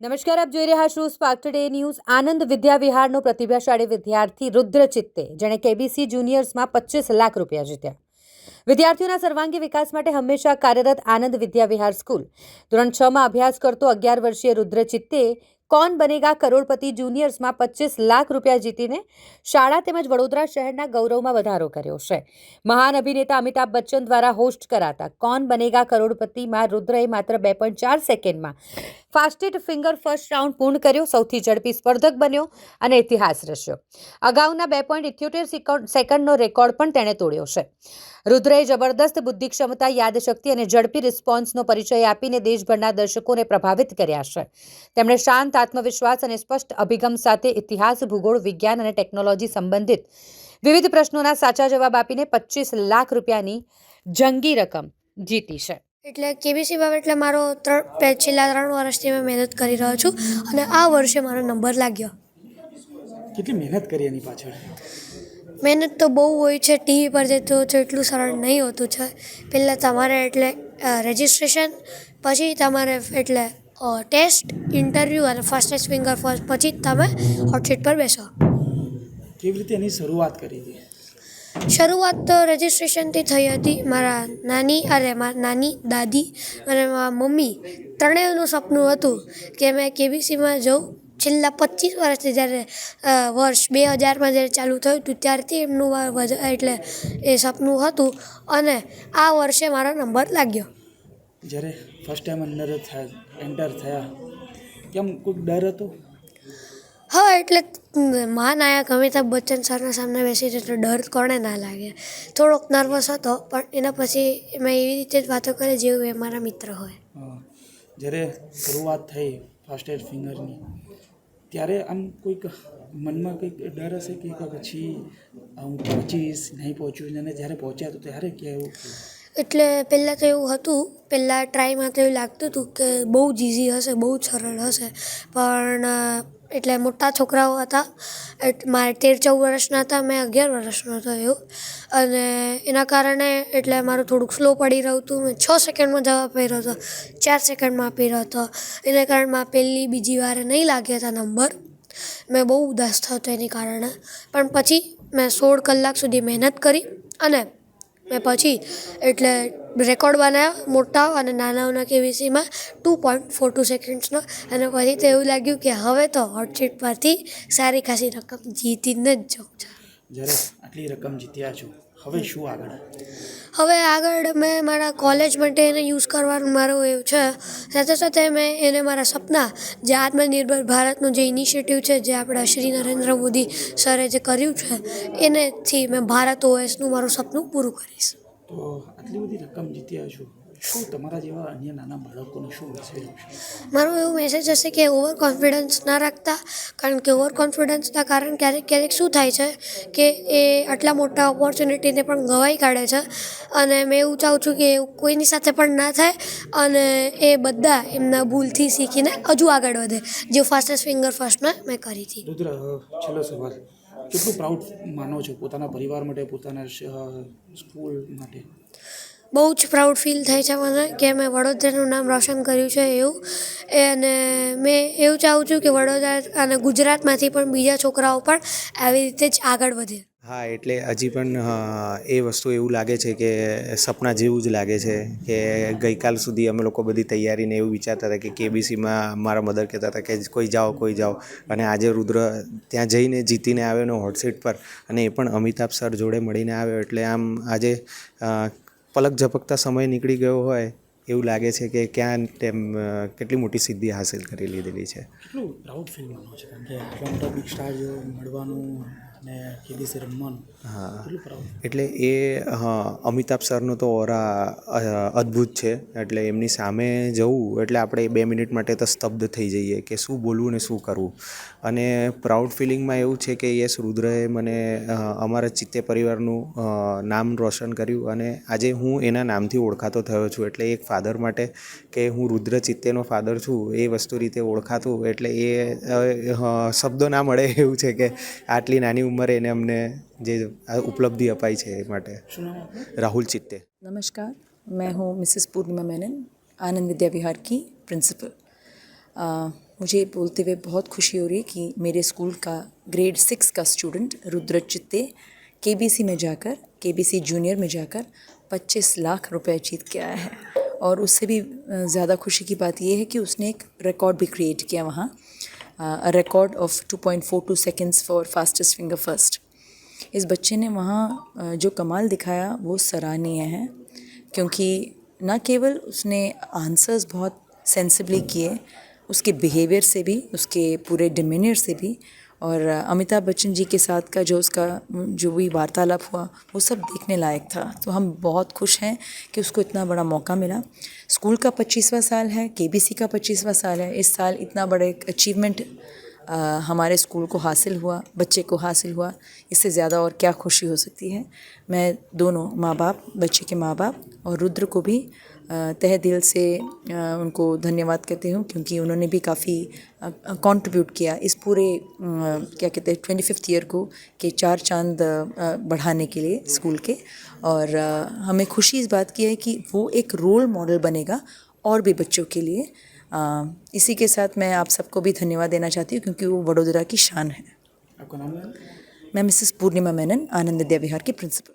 નમસ્કાર, આપ જોઈ રહ્યા છો Spark Today News Anand Vidya વિહારનો પ્રતિભાશાળી વિદ્યાર્થી રુદ્ર ચિત્તે, જેણે કેબીસી જુનિયર્સમાં પચીસ લાખ રૂપિયા જીત્યા. વિદ્યાર્થીઓના સર્વાંગી વિકાસ માટે હંમેશા કાર્યરત આનંદ વિદ્યા વિહાર સ્કૂલ. ધોરણ છ માં અભ્યાસ કરતો અગિયાર વર્ષીય રુદ્ર ચિત્તે કોણ બનેગા કરોડપતિ જુનિયર્સમાં પચીસ લાખ રૂપિયા જીતીને શાળા તેમજ વડોદરા શહેરના ગૌરવમાં વધારો કર્યો છે. મહાન અભિનેતા અમિતાભ બચ્ચન દ્વારા હોસ્ટ કરાતા કોણ બનેગા કરોડપતિમાં રુદ્રએ માત્ર બે પોઈન્ટ ચાર સેકન્ડમાં ફાસ્ટેસ્ટ ફિંગર ફર્સ્ટ રાઉન્ડ પૂર્ણ કર્યો, સૌથી ઝડપી સ્પર્ધક બન્યો અને ઇતિહાસ રચ્યો. અગાઉના બે પોઈન્ટ ઇથ્યોતેર સેકન્ડનો રેકોર્ડ પણ તેણે તોડ્યો છે. રુદ્રએ જબરદસ્ત બુદ્ધિ ક્ષમતા યાદશક્તિ અને ઝડપી રિસ્પોન્સનો પરિચય આપીને દેશભરના દર્શકોને પ્રભાવિત કર્યા છે. તેમણે શાંત આત્મવિશ્વાસ અને સ્પષ્ટ અભિગમ સાથે ઇતિહાસ, ભૂગોળ, વિજ્ઞાન અને ટેકનોલોજી સંબંધિત વિવિધ પ્રશ્નોના સાચા જવાબ આપીને પચીસ લાખ રૂપિયાની જંગી રકમ જીતી છે. એટલે કેબીસી બાબ એટલે મારો ત્રણ છેલ્લા ત્રણ વર્ષથી મેં મહેનત કરી રહ્યો છું અને આ વર્ષે મારો નંબર લાગ્યો. કેટલી મહેનત કરી એની પાછળ? મહેનત તો બહુ હોય છે ટીવી પર જે તો છે એટલું સરળ નહીં હોતું છે. પહેલાં તમારે એટલે રજિસ્ટ્રેશન પછી તમારે એટલે ટેસ્ટ ઇન્ટરવ્યૂ અને ફર્સ્ટ ફિંગર ફર્સ્ટ પછી જ તમે હોટસીટ પર બેસો. કેવી રીતે એની શરૂઆત કરી હતી? શરૂઆત તો રજિસ્ટ્રેશનથી થઈ હતી. મારા નાની અરે મારા નાની દાદી અને મારા મમ્મી ત્રણેયનું સપનું હતું કે મેં કેબીસીમાં જઉં. છેલ્લા પચીસ વર્ષથી જ્યારે વર્ષ બે હજારમાં જ્યારે ચાલુ થયું હતું ત્યારથી એમનું એટલે એ સપનું હતું અને આ વર્ષે મારો નંબર લાગ્યો. જ્યારે ફર્સ્ટ ટાઈમ અંદર એન્ટર થયા, કેમ કોઈક ડર હતો? હા એટલે મહાનાયક અમિતાભ બચ્ચન સરના સામે બેસી તો ડર કોણે ના લાગે. થોડોક નર્વસ હતો પણ એના પછી મેં એવી રીતે જ વાતો કરી જેવું એ મારા મિત્ર હોય. જ્યારે શરૂઆત થઈ ફાસ્ટ એડ ફિંગરની ત્યારે આમ કોઈક મનમાં કંઈક ડર હશે કે પછી હું પહોંચીશ નહીં પહોંચ્યું અને જ્યારે પહોંચ્યા તો ત્યારે ક્યાં એવું એટલે પહેલાં તો એવું હતું પહેલાં ટ્રાયમાં તો એવું લાગતું હતું કે બહુ જ ઇઝી હશે બહુ જ સરળ હશે પણ એટલે મોટા છોકરાઓ હતા. મારે તેર ચૌદ વર્ષના હતા, મેં અગિયાર વર્ષનો થયો. અને એના કારણે એટલે મારું થોડુંક સ્લો પડી રહ્યું હતું. મેં છ સેકન્ડમાં જવાબ આપી રહ્યો હતો, ચાર સેકન્ડમાં આપી રહ્યો હતો. એના કારણે મારા પહેલી બીજી વારે નહીં લાગ્યા હતા નંબર. મેં બહુ ઉદાસ થયો હતો એની કારણે. પણ પછી મેં સોળ કલાક સુધી મહેનત કરી અને મેં પછી એટલે રેકોર્ડ બનાવ્યો મોટા અને નાનાઓના કેવીસીમાં ટુ પોઈન્ટ ફોર ટુ સેકન્ડ્સનો અને પછી તો એવું લાગ્યું કે હવે તો હોટસીટ પરથી સારી ખાસી રકમ જીતીને જ જાઉં છે. જ્યારે આટલી રકમ જીત્યા છો હવે શું આગળ? હવે આગળ મેં મારા કોલેજ માટે એને યુઝ કરવાનું મારું એવું છે. સાથે સાથે મેં એને મારા સપના જે આત્મનિર્ભર ભારતનું જે ઇનિશિયેટિવ છે જે આપણા શ્રી નરેન્દ્ર મોદી સરે જે કર્યું છે એનેથી મેં ભારત ઓએસનું મારું સપનું પૂરું કરીશ. તો આટલી બધી રકમ જીત્યા છો શું તમારા જેવા અન્ય નાના બાળકોને શું મેસેજ આપશો મારો એવો મેસેજ હશે કે ઓવર કોન્ફિડન્સ ના રાખતા કારણ કે ઓવર કોન્ફિડન્સના કારણ ક્યારેક ક્યારેક શું થાય છે કે એ આટલા મોટા ઓપોર્ચ્યુનિટીને પણ ગવાઈ કાઢે છે. અને મેં એવું ચાહું છું કે એવું કોઈની સાથે પણ ના થાય અને એ બધા એમના ભૂલથી શીખીને હજુ આગળ વધે. જે ફાસ્ટેસ્ટ ફિંગર ફર્સ્ટમાં મેં કરી હતી. છેલ્લો સવાલ. કેટલું પ્રાઉડ માનો છો? પોતાના પરિવાર માટે, પોતાના સ્કૂલ માટે? બહુ જ પ્રાઉડ ફીલ થાય છે મને કે મેં વડોદરાનું નામ રોશન કર્યું છે એવું. અને મેં એવું ચાહું છું કે વડોદરા અને ગુજરાતમાંથી પણ બીજા છોકરાઓ પણ આવી રીતે જ આગળ વધે. હા, એટલે હજી પણ એ વસ્તુ એવું લાગે છે કે સપના જેવું જ લાગે છે કે ગઈકાલ સુધી અમે લોકો બધી તૈયારીને એવું વિચારતા હતા કે કેબીસીમાં મારા મધર કહેતા હતા કે કોઈ જાઓ કોઈ જાઓ. અને આજે રુદ્ર ત્યાં જઈને જીતીને આવ્યો ને હોટસીટ પર અને એ પણ અમિતાભ સર જોડે મળીને આવ્યો. એટલે આમ આજે પલક ઝપકતા સમય નીકળી ગયો હોય એવું લાગે છે કે ક્યાં તેમ કેટલી મોટી સિદ્ધિ હાંસિલ કરી લીધેલી છે. કેટલું પ્રાઉડ ફીલ છે? કારણ કે આટલા મોટા બિગ સ્ટાર મળવાનું અને કેબીસી રમવાનું હા. એટલે એ અમિતાભ સરનો તો ઓરા અદ્ભુત છે. એટલે એમની સામે જવું એટલે આપણે બે મિનિટ માટે તો સ્તબ્ધ થઈ જઈએ કે શું બોલવું ને શું કરવું. અને પ્રાઉડ ફિલિંગમાં એવું છે કે યસ રુદ્રએ મને અમારા ચિત્તે પરિવારનું નામ રોશન કર્યું અને આજે હું એના નામથી ઓળખાતો થયો છું. એટલે એક ફાધર માટે કે હું રુદ્ર ચિત્તેનો ફાધર છું એ વસ્તુ રીતે ઓળખાતું. એટલે એ શબ્દો ના મળે એવું છે કે આટલી નાની ઉંમરે એને અમને જે આ ઉપલબ્ધિ અપાઈ છે એ માટે શું નામ આપનું राहुल चित्ते नमस्कार मैं हूँ मिसेस पूर्णिमा मेनन आनंद विद्या विहार की प्रिंसिपल अ, मुझे बोलते हुए बहुत खुशी हो रही है कि मेरे स्कूल का ग्रेड सिक्स का स्टूडेंट रुद्र चित्ते के में जाकर के जूनियर में जाकर 25 लाख रुपए जीत के आया है और उससे भी अ, ज़्यादा खुशी की बात यह है कि उसने एक रिकॉर्ड भी क्रिएट किया वहाँ record of 2.42 seconds for fastest finger first इस बच्चे ने वहाँ जो कमाल दिखाया, वो सराहनीय है, क्योंकि न केवल उसने आंसर्स बहुत सेंसिबली किए, उसके बिहेवियर से भी, उसके पूरे डिमीनियर से भी और अमिताभ बच्चन जी के साथ का जो उसका, जो भी वार्तालाप हुआ, वो सब देखने लायक था। तो हम बहुत खुश हैं कि उसको इतना बड़ा मौका मिला। स्कूल का पच्चीसवा साल है के का पच्चीसवा साल है। इस साल इतना बड़ा एक अचीवमेंट हमारे स्कूल को हासिल हुआ, बच्चे को हासिल हुआ। इससे ज़्यादा और क्या खुशी हो सकती है? मैं दोनों माँ बाप बच्चे के माँ बाप और रुद्र को भी तह दिल से उनको धन्यवाद कहती हूँ क्योंकि उन्होंने भी काफ़ी कंट्रीब्यूट किया इस पूरे क्या कहते हैं ट्वेंटी फिफ्थ ईयर को के चार चाँद बढ़ाने के लिए स्कूल के। और हमें खुशी इस बात की है कि वो एक रोल मॉडल बनेगा और भी बच्चों के लिए। इसी के साथ मैं आप सबको भी धन्यवाद देना चाहती हूँ क्योंकि वो वडोदरा की शान है आपका नाम है मैं मिसेस पूर्णिमा मेनन आनंद विद्या विहार की प्रिंसिपल